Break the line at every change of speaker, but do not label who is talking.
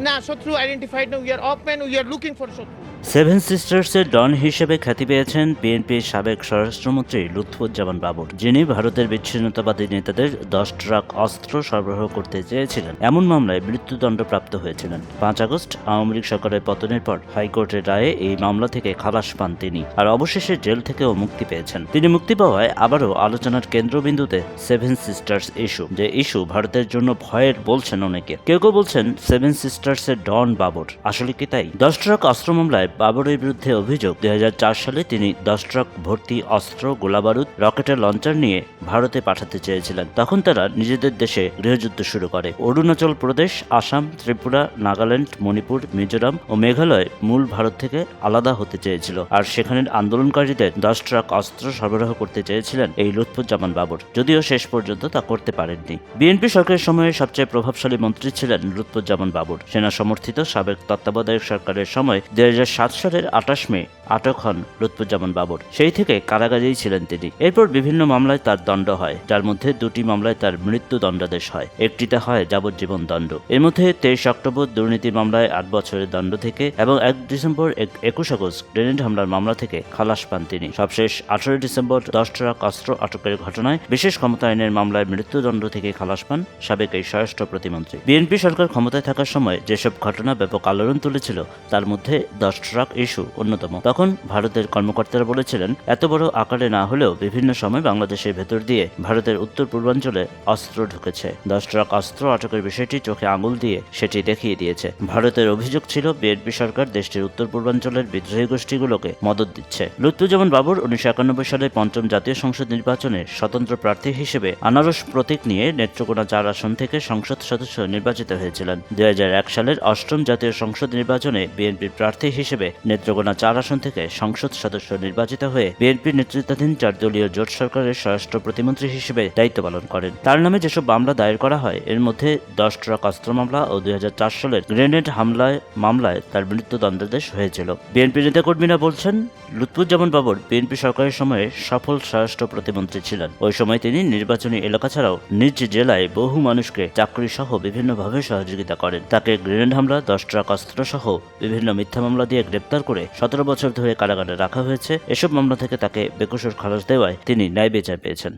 না শত্রু আইডেন্টিফাইড না উই আর অপম্যান উই আর লুকিং ফর শত্রু।
সেভেন সিস্টার্সের ডন হিসেবে খ্যাতি পেয়েছেন বিএনপির সাবেক স্বরাষ্ট্রমন্ত্রী লুৎফুজ্জামান বাবর যিনি ভারতের বিচ্ছিন্নতাবাদী নেতাদের দশ ট্রাক অস্ত্র সরবরাহ করতে চেয়েছিলেন। এমন মামলায় মৃত্যুদণ্ডপ্রাপ্ত হয়েছিলেন। পাঁচ আগস্ট আওয়ামী লীগ সরকারের পতনের পর হাইকোর্টের রায়ে এই মামলা থেকে খালাস পান তিনি আর অবশেষে জেল থেকেও মুক্তি পেয়েছেন। তিনি মুক্তি পাওয়ায় আবারও আলোচনার কেন্দ্রবিন্দুতে সেভেন সিস্টার্স ইস্যু যে ইস্যু ভারতের জন্য ভয়ের বলছেন অনেকে। কেউ কেউ বলছেন সেভেন সিস্টার্সের ডন বাবর। আসলে কি তাই? দশ ট্রাক অস্ত্র মামলায় বাবরের বিরুদ্ধে অভিযোগ। দুই হাজার চার সালে তিনি দশ ট্রাক ভর্তি অস্ত্র, গোলাবারুদ রকেটের লঞ্চার নিয়ে ভারতে পাঠাতে চেয়েছিলেন। তখন তারা নিজেদের দেশে গৃহযুদ্ধ শুরু করে। অরুণাচল প্রদেশ, আসাম, ত্রিপুরা, নাগাল্যান্ড, মণিপুর, মিজোরাম ও মেঘালয় মূল ভারত থেকে আলাদা হতে চেয়েছিল। আর সেখানের আন্দোলনকারীদের দশ ট্রাক অস্ত্র সরবরাহ করতে চেয়েছিলেন এই লুৎফুজ্জামান বাবর। যদিও শেষ পর্যন্ত তা করতে পারেননি। বিএনপি সরকারের সময়ে সবচেয়ে প্রভাবশালী মন্ত্রী ছিলেন লুৎফুজ্জামান বাবর। সেনা সমর্থিত সাবেক তত্ত্বাবধায়ক সরকারের সময় দুই সালের আঠাশ মে আটক হন লুৎফুজ্জামান বাবর। সেই থেকে কারাগারেই ছিলেন তিনি। এরপর বিভিন্ন মামলায় তার দণ্ড হয়, যার মধ্যে দুটি মামলায় তার মৃত্যু দণ্ডাদেশ হয়। একটিতে হয় যাবজ্জীবন দণ্ড। এর মধ্যে তেইশ অক্টোবর দুর্নীতি মামলায় আট বছরের দণ্ড থেকে এবং এক ডিসেম্বর একুশ আগস্ট গ্রেনেড হামলার মামলা থেকে খালাস পান তিনি। সবশেষ আঠারোই ডিসেম্বর দশ ট্রাক অস্ত্র আটকের ঘটনায় বিশেষ ক্ষমতা আইনের মামলায় মৃত্যুদণ্ড থেকে খালাস পান সাবেক এই স্বরাষ্ট্র প্রতিমন্ত্রী। বিএনপি সরকার ক্ষমতায় থাকার সময় যেসব ঘটনা ব্যাপক আলোড়ন তুলেছিল, তার মধ্যে দশ ট্রাক ইস্যু অন্যতম। তখন ভারতের কর্মকর্তারা বলেছিলেন, এত বড় আকারে না হলেও বিভিন্ন সময় বাংলাদেশের ভেতর দিয়ে ভারতের উত্তর পূর্বাঞ্চলে অস্ত্র ঢুকেছে। দশ ট্রাক অস্ত্র আটকের বিষয়টি চোখে আঙুল দিয়ে সেটি দেখিয়ে দিয়েছে। ভারতের অভিযোগ ছিল, বিএনপি সরকার দেশটির উত্তর পূর্বাঞ্চলের বিদ্রোহী গোষ্ঠীগুলোকে মদত দিচ্ছে। লুৎফুজ্জামান বাবুর উনিশশো একানব্বই সালে পঞ্চম জাতীয় সংসদ নির্বাচনে স্বতন্ত্র প্রার্থী হিসেবে আনারস প্রতীক নিয়ে নেত্রকোনা চার আসন থেকে সংসদ সদস্য নির্বাচিত হয়েছিলেন। দু হাজার সালের অষ্টম জাতীয় সংসদ নির্বাচনে বিএনপির প্রার্থী হিসেবে নেত্রকোনা চার আসন থেকে সংসদ সদস্য নির্বাচিত হয়ে বিএনপির নেতৃত্বাধীন চার দলীয় জোট সরকারের স্বরাষ্ট্র প্রতিমন্ত্রী হিসেবে দায়িত্ব পালন করেন। তার নামে যেসব মামলা দায়ের করা হয়, এর মধ্যে দশ ট্রাক অস্ত্র মামলা ও দুই হাজার চার সালের গ্রেনেড হামলায়, মামলায় তার মৃত্যুদণ্ডাদেশ হয়েছিল। বিএনপি নেতা নেতাকর্মীরা বলছেন, লুৎফুজ্জামান বাবর বিএনপি সরকারের সময়ে সফল স্বরাষ্ট্র প্রতিমন্ত্রী ছিলেন। ওই সময় তিনি নির্বাচনী এলাকা ছাড়াও নিজ জেলায় বহু মানুষকে চাকরি সহ বিভিন্নভাবে সহযোগিতা করেন। তাকে গ্রেনেড হামলা, দশ ট্রাক অস্ত্র সহ বিভিন্ন মিথ্যা মামলা দিয়ে গ্রেপ্তার করে সতেরো বছর ধরে কারাগারে রাখা হয়েছে। এসব মামলা থেকে তাকে বেকসুর খালাস দেওয়ায় তিনি ন্যায় বিচার পেয়েছেন।